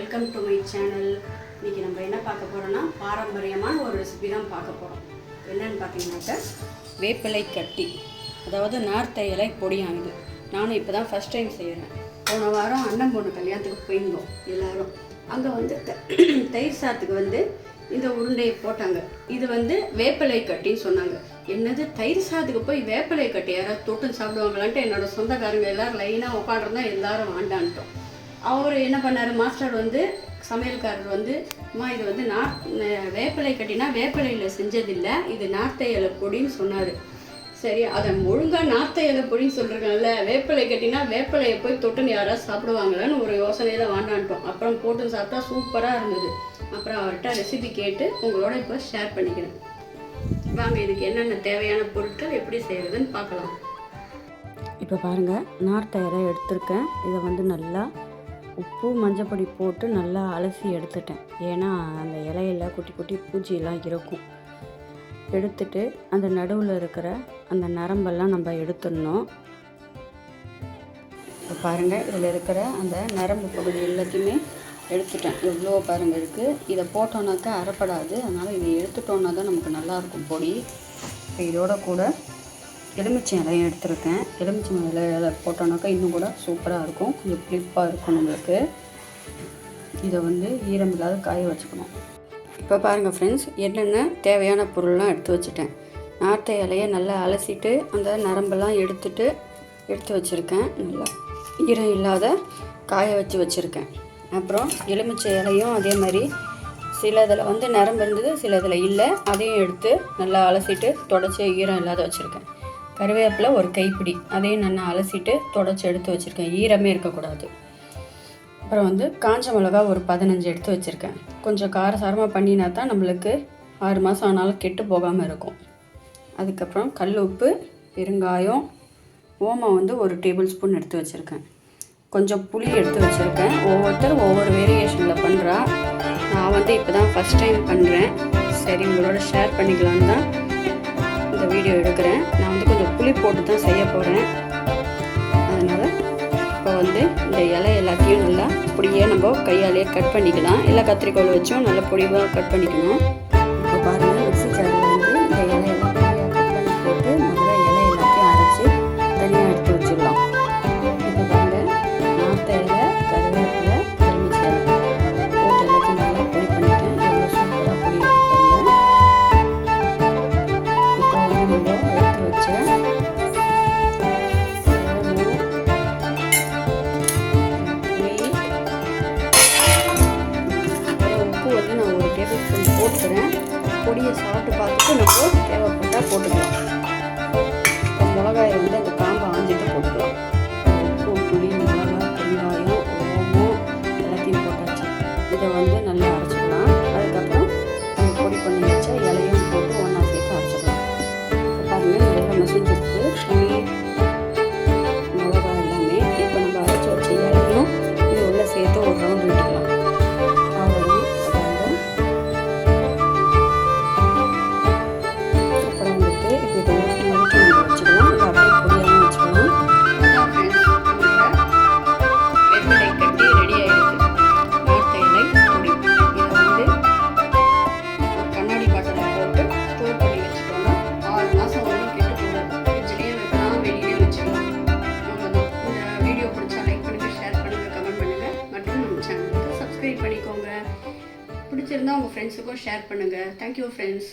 Welcome to my channel இன்றைக்கி நம்ம என்ன பார்க்க போகிறோன்னா பாரம்பரியமான ஒரு ரெசிபி தான் பார்க்க போகிறோம் என்னன்னு பார்த்தீங்கன்னாக்கா வேப்பிலை கட்டி அதாவது நார்த்த இலை பொடியானது. நானும் இப்போ தான் ஃபஸ்ட் டைம் செய்கிறேன் போன வாரம் அண்ணன் பொண்ணு கல்யாணத்துக்கு போயிருந்தோம் எல்லோரும். அங்கே வந்து த- தயிர் சாத்துக்கு வந்து இந்த உருண்டையை போட்டாங்க. இது வந்து வேப்பிலை கட்டின்னு சொன்னாங்க. என்னது தயிர் சாதத்துக்கு போய் வேப்பிலை கட்டி யாராவது தொட்டு சாப்பிடுவாங்களான்ட்டு என்னோட சொந்தக்காரங்க எல்லோரும் லைனாக உட்காந்துருந்தா எல்லாரும் வாண்டான்ட்டோம். அவர் என்ன பண்ணார்? மாஸ்டர் வந்து சமையல்காரர் வந்து அம்மா இது வந்து நா வேப்பிலை கட்டினா வேப்பிலையில் செஞ்சதில்லை. இது நார்த்தை இலை பொடின்னு சொன்னார். சரி அதை ஒழுங்காக நார்த்த இலை பொடின்னு சொல்லிருக்காங்கல்ல வேப்பிலை கட்டினா வேப்பிலையை போய் தொட்டுன்னு யாராவது சாப்பிடுவாங்களான்னு ஒரு யோசனையில் வாண்டான்ட்டோம் அப்புறம் போட்டு சாப்பிட்டா சூப்பராக இருந்தது. அப்புறம் அவர்கிட்ட ரெசிபி கேட்டு உங்களோட இப்போ ஷேர் பண்ணிக்கிறேன். வாங்க இதுக்கு என்னென்ன தேவையான பொருட்கள் எப்படி செய்கிறதுன்னு பார்க்கலாம். இப்போ பாருங்கள் நார் தயாராக எடுத்திருக்கேன். இதை வந்து நல்லா உப்பு மஞ்சப்பொடி போட்டு நல்லா அலசி எடுத்துட்டேன். ஏன்னா அந்த இலையில குட்டி குட்டி பூச்சியெல்லாம் இருக்கும். எடுத்துட்டு அந்த நடுவில் இருக்கிற அந்த நரம்பெல்லாம் நம்ம எடுத்துடணும். இப்போ பாருங்கள் இதில் இருக்கிற அந்த நரம்பு பகுதி எல்லாத்தையுமே எடுத்துட்டேன். எவ்வளோ பாருங்கள் இருக்குது இதை போட்டோன்னாக்கா அறப்படாது அதனால் இதை எடுத்துட்டோன்னா தான் நமக்கு நல்லாயிருக்கும் பொடி. இப்போ இதோட கூட எலுமிச்சை இலையும் எடுத்திருக்கேன். எலுமிச்சை இலையில போட்டோன்னாக்கா இன்னும் கூட சூப்பராக இருக்கும். கொஞ்சம் புளிப்பாக இருக்கும் நம்மளுக்கு. இதை வந்து ஈரம் இல்லாத காய வச்சுக்கணும். இப்போ பாருங்கள் ஃப்ரெண்ட்ஸ் என்னென்ன தேவையான பொருள்லாம் எடுத்து வச்சுட்டேன். நார்த்தை இலையை நல்லா அலசிட்டு அந்த நரம்பெல்லாம் எடுத்துட்டு எடுத்து வச்சுருக்கேன். நல்லா ஈரம் இல்லாத காய வச்சு வச்சுருக்கேன். அப்புறம் எலுமிச்சை இலையும் அதே மாதிரி சில இதில் வந்து நரம்பு இருந்தது சில இதில் இல்லை. அதையும் எடுத்து நல்லா அலசிட்டு தொடச்சி ஈரம் இல்லாத வச்சுருக்கேன். கருவேப்பிலை ஒரு கைப்பிடி. அதையும் நல்லா அலசிட்டு தொடச்சி எடுத்து வச்சுருக்கேன். ஈரமே இருக்கக்கூடாது. அப்புறம் வந்து காஞ்ச மிளகா ஒரு பதினஞ்சு எடுத்து வச்சுருக்கேன். கொஞ்சம் காரசாரமாக பண்ணினா தான் நம்மளுக்கு ஆறு மாதம் ஆனாலும் கெட்டு போகாமல் இருக்கும். அதுக்கப்புறம் கல் உப்பு பெருங்காயம் ஓமம் வந்து ஒரு டேபிள் ஸ்பூன் எடுத்து வச்சுருக்கேன். கொஞ்சம் புளி எடுத்து வச்சுருக்கேன். ஒவ்வொருத்தரும் ஒவ்வொரு வேரியேஷனில் பண்ணுறா நான் வந்து இப்போ தான் ஃபஸ்ட் டைம் பண்ணுறேன் சரி உங்களோட ஷேர் பண்ணிக்கலான்னு தான் இந்த வீடியோ எடுக்கிறேன். நான் வந்து கொஞ்சம் புளி போட்டு தான் செய்ய போகிறேன் அதனால் இப்போ வந்து இந்த இலை எல்லாத்தையும் நல்லா பொடியே நம்ம கையாலேயே கட் பண்ணிக்கலாம். இல்லை கத்திரிக்கோல் வச்சும் நல்லா பொடிவாக கட் பண்ணிக்கணும். கொஞ்சம் போட்டுக்கிறேன் பொடியை சாப்பிட்டு பார்த்துட்டு நம்ம தேவைப்பட்டால் போட்டுக்கலாம். இப்போ மிளகாயை வந்து அந்த காம்பை ஆஞ்சிட்டு போட்டுக்கலாம். உப்பு புளி மிளகாய் பெருங்காயம் ஓமம் எல்லாத்தையும் போட்டாச்சு. இதை வந்து நல்லா பிடிச்சிருந்தா உங்கள் ஃப்ரெண்ட்ஸுக்கும் ஷேர் பண்ணுங்கள் தேங்க்யூ ஃப்ரெண்ட்ஸ்